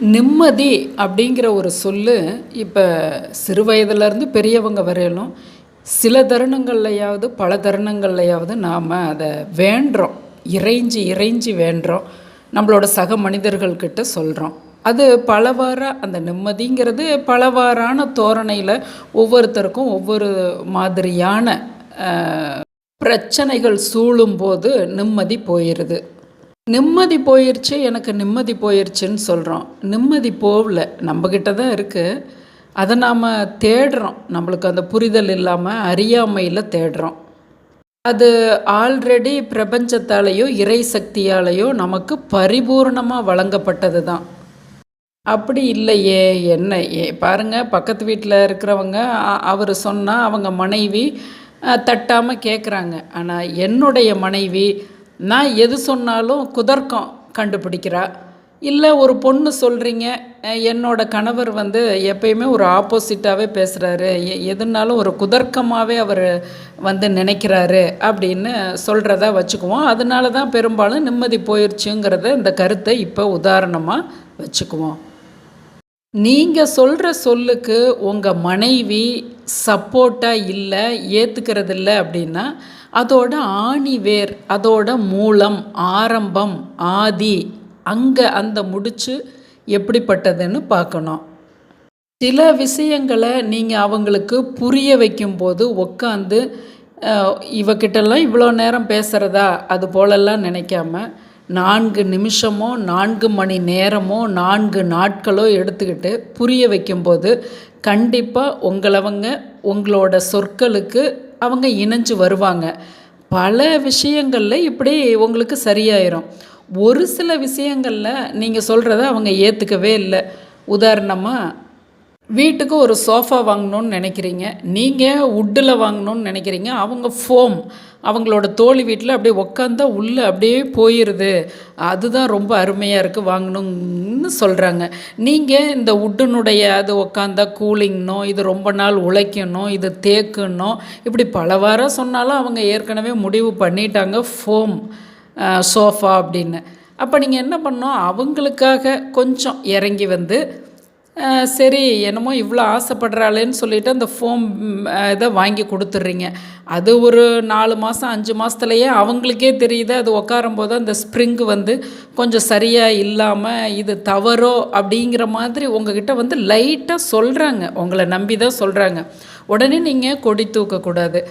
நிம்மதி அப்படிங்கிற ஒரு சொல்லு இப்போ சிறு வயதுலேருந்து பெரியவங்க வரையிலும் சில தருணங்கள்லையாவது பல தருணங்கள்லையாவது நாம் அதை வேண்டுறோம் இறைஞ்சி இறைஞ்சி வேண்டுறோம் நம்மளோட சக மனிதர்கள்கிட்ட சொல்கிறோம் அது பலவாறாக அந்த நிம்மதிங்கிறது பலவாறான தோரணையில் ஒவ்வொருத்தருக்கும் ஒவ்வொரு மாதிரியான பிரச்சனைகள் சூழும்போது நிம்மதி போயிடுது நிம்மதி போயிருச்சு எனக்கு நிம்மதி போயிருச்சுன்னு சொல்கிறோம் நிம்மதி போகல நம்மக்கிட்ட தான் இருக்குது அதை நாம் தேடுறோம். நம்மளுக்கு அந்த புரிதல் இல்லாமல் அறியாமையில் தேடுறோம். அது ஆல்ரெடி பிரபஞ்சத்தாலேயோ இறை சக்தியாலேயோ நமக்கு பரிபூர்ணமாக வழங்கப்பட்டது தான். அப்படி இல்லையே என்ன? ஏ பாருங்கள் பக்கத்து வீட்டில் இருக்கிறவங்க அவர் சொன்னால் அவங்க மனைவி தட்டாமல் கேட்குறாங்க ஆனால் என்னுடைய மனைவி நான் எது சொன்னாலும் குதர்க்கம் கண்டுபிடிக்கிறா. இல்லை ஒரு பொண்ணு சொல்கிறீங்க என்னோட கணவர் வந்து எப்பயுமே ஒரு ஆப்போசிட்டாகவே பேசுகிறாரு எதுனாலும் ஒரு குதர்க்கமாகவே அவர் வந்து நினைக்கிறாரு அப்படின்னு சொல்கிறதா வச்சுக்குவோம். அதனால தான் பெரும்பாலும் நிம்மதி போயிடுச்சுங்கிறத இந்த கருத்தை இப்போ உதாரணமாக வச்சுக்குவோம். நீங்கள் சொல்கிற சொல்லுக்கு உங்கள் மனைவி சப்போர்ட்டாக இல்லை ஏற்றுக்கிறதில்ல அப்படின்னா அதோட ஆணி வேர் அதோட மூலம் ஆரம்பம் ஆதி அங்கே அந்த முடிச்சு எப்படிப்பட்டதுன்னு பார்க்கணும். சில விஷயங்களை நீங்கள் அவங்களுக்கு புரிய வைக்கும்போது உட்காந்து இவக்கிட்டெல்லாம் இவ்வளோ நேரம் பேசுகிறதா அது போலெல்லாம் நினைக்காம நான்கு நிமிஷமோ நான்கு மணி நேரமோ நான்கு நாட்களோ எடுத்துக்கிட்டு புரிய வைக்கும்போது கண்டிப்பாக உங்களவங்க உங்களோட சொற்களுக்கு அவங்க இணைஞ்சு வருவாங்க. பல விஷயங்களில் இப்படி உங்களுக்கு சரியாயிரும். ஒரு சில விஷயங்களில் நீங்கள் சொல்கிறத அவங்க ஏற்றுக்கவே இல்லை. உதாரணமாக வீட்டுக்கு ஒரு சோஃபா வாங்கணும்னு நினைக்கிறீங்க. நீங்கள் உட்டில் வாங்கணும்னு நினைக்கிறீங்க. அவங்க ஃபோம் அவங்களோட தோழி வீட்டில் அப்படியே உக்காந்தா உள்ளே அப்படியே போயிடுது அதுதான் ரொம்ப அருமையாக இருக்குது வாங்கணும்னு சொல்கிறாங்க நீங்கள் இந்த உட்டனுடைய அது உக்காந்தா கூலிங்னோ இது ரொம்ப நாள் உழைக்கணும் இது தேக்குன்னோ இப்படி பல வாரம் சொன்னாலும் அவங்க ஏற்கனவே முடிவு பண்ணிட்டாங்க ஃபோம் சோஃபா அப்படின்னு. அப்போ நீங்கள் என்ன பண்ணோம் அவங்களுக்காக கொஞ்சம் இறங்கி வந்து சரி என்னமோ இவ்வளோ ஆசைப்படுறாளேன்னு சொல்லிவிட்டு அந்த ஃபோம் இதை வாங்கி கொடுத்துட்றீங்க. அது ஒரு நாலு மாதம் அஞ்சு மாதத்துலையே அவங்களுக்கே தெரியுது. அது உட்காரும்போது அந்த ஸ்ப்ரிங்கு வந்து கொஞ்சம் சரியாக இல்லாமல் இது தவறோ அப்படிங்கிற மாதிரி உங்ககிட்ட வந்து லைட்டாக சொல்கிறாங்க உங்களை நம்பி தான் சொல்கிறாங்க உடனே நீங்கள் கொடி தூக்கக்கூடாது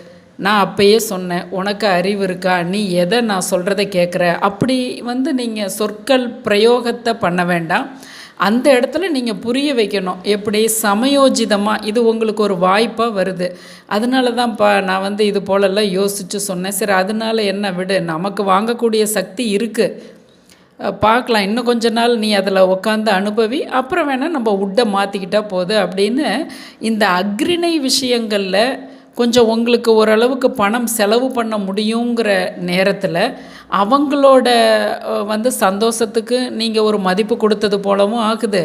நான் அப்பயே சொன்னேன் உனக்கு அறிவு இருக்கா? நீ எதை நான் சொல்கிறத கேட்குற? அப்படி வந்து நீங்கள் சொற்கள் பிரயோகத்தை பண்ண வேண்டாம். அந்த இடத்துல நீங்கள் புரிய வைக்கணும். எப்படி? சமயோஜிதமாக இது உங்களுக்கு ஒரு வாய்ப்பாக வருது. அதனால தான்ப்பா நான் வந்து இது போலெல்லாம் யோசித்து சொன்னேன். சரி அதனால என்ன விடு? நமக்கு வாங்கக்கூடிய சக்தி இருக்குது பார்க்கலாம். இன்னும் கொஞ்ச நாள் நீ அதில் உட்காந்து அனுபவி அப்புறம் வேணால் நம்ம உட்டை மாற்றிக்கிட்டால் போதும் அப்படின்னு இந்த அக்ரிணை விஷயங்களில் கொஞ்சம் உங்களுக்கு ஓரளவுக்கு பணம் செலவு பண்ண முடியுங்கிற நேரத்தில் அவங்களோட வந்து சந்தோஷத்துக்கு நீங்கள் ஒரு மதிப்பு கொடுத்தது போலவும் ஆகுது.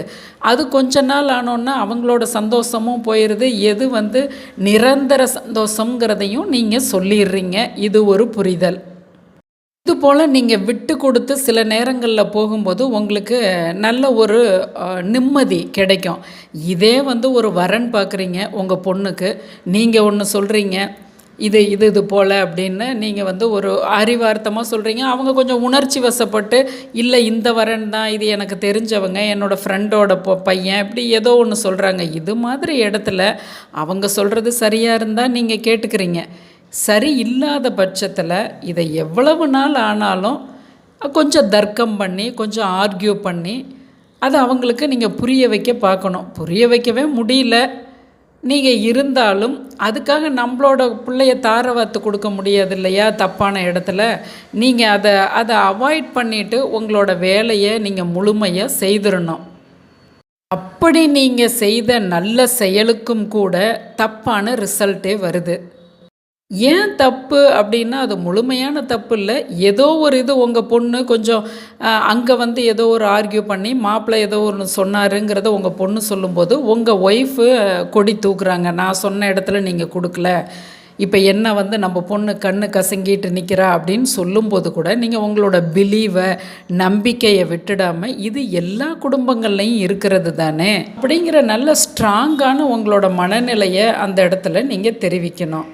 அது கொஞ்ச நாள் ஆனோன்னா அவங்களோட சந்தோஷமும் போயிடுது எது வந்து நிரந்தர சந்தோஷங்கிறதையும் நீங்கள் சொல்லிடுறீங்க. இது ஒரு புரிதல். இது போல் நீங்கள் விட்டு கொடுத்து சில நேரங்களில் போகும்போது உங்களுக்கு நல்ல ஒரு நிம்மதி கிடைக்கும். இதே வந்து ஒரு வரன் பார்க்குறீங்க உங்கள் பொண்ணுக்கு. நீங்கள் ஒன்று சொல்கிறீங்க இது இது இது போல் அப்படின்னு நீங்கள் வந்து ஒரு அறிவார்த்தமாக சொல்கிறீங்க அவங்க கொஞ்சம் உணர்ச்சி வசப்பட்டு இல்லை இந்த வரன் தான் இது எனக்கு தெரிஞ்சவங்க என்னோடய ஃப்ரெண்டோட பையன் இப்படி ஏதோ ஒன்று சொல்கிறாங்க இது மாதிரி இடத்துல அவங்க சொல்கிறது சரியாக இருந்தால் நீங்கள் கேட்டுக்கிறீங்க. சரி இல்லாத பட்சத்தில் இதை எவ்வளவு நாள் ஆனாலும் கொஞ்சம் தர்க்கம் பண்ணி கொஞ்சம் ஆர்கியூ பண்ணி அதை அவங்களுக்கு நீங்கள் புரிய வைக்க பார்க்கணும். புரிய வைக்கவே முடியல. நீங்கள் இருந்தாலும் அதுக்காக நம்மளோட பிள்ளைய தாரவாத்து கொடுக்க முடியாது இல்லையா தப்பான இடத்துல? நீங்கள் அதை அதை அவாய்ட் பண்ணிவிட்டு உங்களோட வேலையை நீங்கள் முழுமையாக செய்திடணும். அப்படி நீங்கள் செய்த நல்ல செயலுக்கும் கூட தப்பான ரிசல்ட்டே வருது. ஏன் தப்பு அப்படின்னா அது முழுமையான தப்பு இல்லை ஏதோ ஒரு இது உங்கள் பொண்ணு கொஞ்சம் அங்கே வந்து ஏதோ ஒரு ஆர்கியூ பண்ணி மாப்பிள்ளை ஏதோ ஒன்று சொன்னாருங்கிறத உங்கள் பொண்ணு சொல்லும்போது உங்கள் ஒய்ஃபு கொடி தூக்குறாங்க. நான் சொன்ன இடத்துல நீங்கள் கொடுக்கல. இப்போ என்ன வந்து நம்ம பொண்ணு கண்ணு கசங்கிட்டு நிற்கிறா அப்படின்னு சொல்லும்போது கூட நீங்கள் உங்களோட பிலீவை நம்பிக்கையை விட்டுடாமல் இது எல்லா குடும்பங்கள்லையும் இருக்கிறது தானே? அப்படிங்கிற நல்ல ஸ்ட்ராங்கான உங்களோட மனநிலையை அந்த இடத்துல நீங்கள் தெரிவிக்கணும்.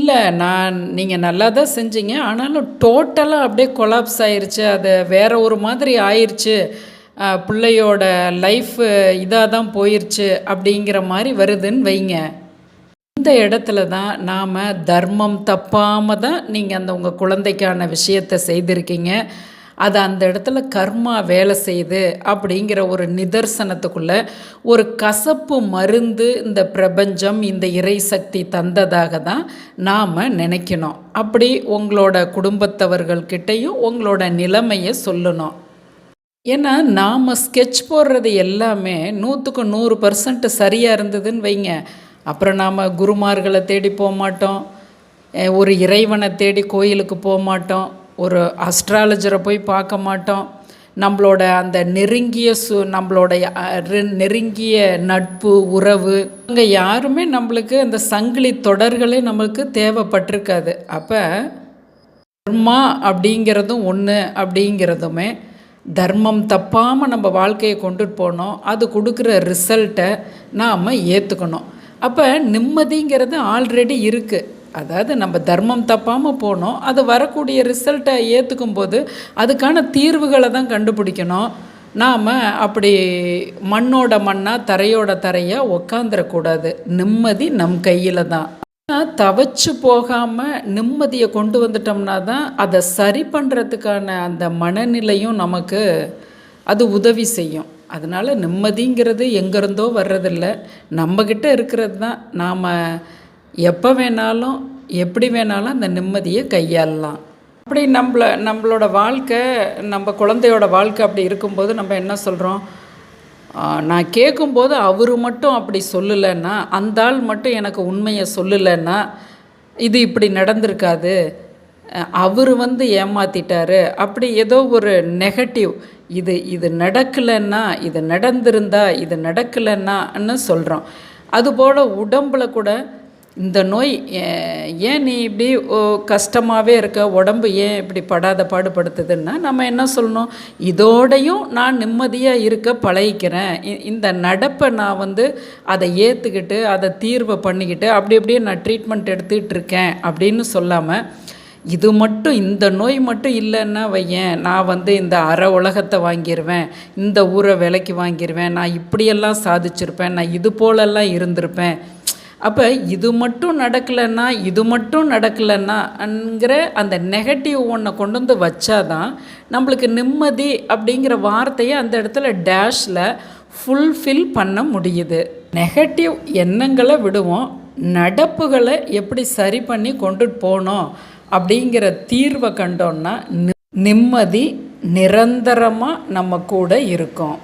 இல்லை நான் நீங்கள் நல்லா தான் செஞ்சீங்க. ஆனாலும் டோட்டலாக அப்படியே கொலாப்ஸ் ஆயிடுச்சு அது வேற ஒரு மாதிரி ஆயிடுச்சு பிள்ளையோட லைஃப் இதாக தான் போயிருச்சு அப்படிங்கிற மாதிரி வருதுன்னு வைங்க. இந்த இடத்துல தான் நாம் தர்மம் தப்பாமல் தான் நீங்கள் அந்த உங்கள் குழந்தைக்கான விஷயத்தை செய்திருக்கீங்க. அது அந்த இடத்துல கர்மா வேலை செய்யுது அப்படிங்கிற ஒரு நிதர்சனத்துக்குள்ள ஒரு கசப்பு மருந்து இந்த பிரபஞ்சம் இந்த இறை சக்தி தந்ததாக தான் நாம் நினைக்கணும். அப்படி உங்களோட குடும்பத்தவர்கள்கிட்டையும் உங்களோட நிலைமையை சொல்லணும். ஏன்னா நாம் ஸ்கெட்ச் போடுறது எல்லாமே நூற்றுக்கு நூறு பர்சன்ட் சரியாக இருந்ததுன்னு வைங்க. அப்புறம் நாம் குருமார்களை தேடி போக மாட்டோம். ஒரு இறைவனை தேடி கோயிலுக்கு போக மாட்டோம். ஒரு அஸ்ட்ராலஜரை போய் பார்க்க மாட்டோம். நம்மளோட அந்த நெருங்கிய சு நம்மளோடைய நெருங்கிய நட்பு உறவு அங்கே யாருமே நம்மளுக்கு அந்த சங்கிலி தொடர்களே நம்மளுக்கு தேவைப்பட்டிருக்காது. அப்போ கர்மா அப்படிங்கிறதும் ஒன்று அப்படிங்கிறதுமே தர்மம் தப்பாமல் நம்ம வாழ்க்கையை கொண்டுட்டு போனோம். அது கொடுக்குற ரிசல்ட்டை நாம் ஏற்றுக்கணும் அப்போ நிம்மதிங்கிறது ஆல்ரெடி இருக்குது அதாவது நம்ம தர்மம் தப்பாமல் போனோம் அது வரக்கூடிய ரிசல்ட்டை ஏற்றுக்கும் போது அதுக்கான தீர்வுகளை தான் கண்டுபிடிக்கணும். நாம் அப்படி மண்ணோட மண்ணாக தரையோட தரையாக உக்காந்துடக்கூடாது நிம்மதி நம் கையில் தான். தவச்சு போகாமல் நிம்மதியை கொண்டு வந்துட்டோம்னா தான் அதை சரி பண்ணுறதுக்கான அந்த மனநிலையும் நமக்கு அது உதவி செய்யும். அதனால் நிம்மதிங்கிறது எங்கேருந்தோ வர்றதில்ல. நம்மக்கிட்ட இருக்கிறது தான். நாம் எப்போ வேணாலும் எப்படி வேணாலும் அந்த நிம்மதியை கையாளலாம். அப்படி நம்மள நம்மளோட வாழ்க்கை நம்ம குழந்தையோட வாழ்க்கை அப்படி இருக்கும்போது நம்ம என்ன சொல்கிறோம் நான் கேட்கும்போது அவர் மட்டும் அப்படி சொல்லலைன்னா அந்த ஆள் மட்டும் எனக்கு உண்மையை சொல்லலைன்னா இது இப்படி நடந்திருக்காது. அவர் வந்து ஏமாத்திட்டாரு. அப்படி ஏதோ ஒரு நெகட்டிவ் இது இது நடக்கலைன்னா இது நடந்திருந்தா இது நடக்கலைன்னான்னு சொல்கிறோம் அதுபோல் உடம்புல கூட இந்த நோய் ஏன் நீ இப்படி ஓ, கஷ்டமாகவே இருக்க உடம்பு ஏன் இப்படி படாத பாடுபடுத்துதுன்னா நம்ம என்ன சொல்லணும்? இதோடையும் நான் நிம்மதியாக இருக்க பழகிக்கிறேன். இ- இந்த நடப்பை நான் வந்து அதை ஏற்றுக்கிட்டு அதை தீர்வை பண்ணிக்கிட்டு அப்படி அப்படியே நான் ட்ரீட்மெண்ட் எடுத்துக்கிட்டு இருக்கேன் அப்படின்னு சொல்லாமல் இது மட்டும் இந்த நோய் மட்டும் இல்லைன்னா வையேன் நான் வந்து இந்த அற உலகத்தை வாங்கிடுவேன் இந்த ஊரை விலைக்கு வாங்கிடுவேன் நான் இப்படியெல்லாம் சாதிச்சிருப்பேன் நான் இது போலெல்லாம் இருந்திருப்பேன். அப்போ இது மட்டும் நடக்கலைன்னா இது மட்டும் நடக்கலைன்னாங்கிற அந்த நெகட்டிவ் ஒன்றை கொண்டு வந்து வச்சாதான் நம்மளுக்கு நிம்மதி அப்படிங்கிற வார்த்தையை அந்த இடத்துல டேஷில் ஃபுல்ஃபில் பண்ண முடியுது. நெகட்டிவ் எண்ணங்களை விடுவோம். நடப்புகளை எப்படி சரி பண்ணி கொண்டுட்டு போனோம் அப்படிங்கிற தீர்வை கண்டோன்னா நிம்மதி நிரந்தரமாக நம்ம கூட இருக்கும்.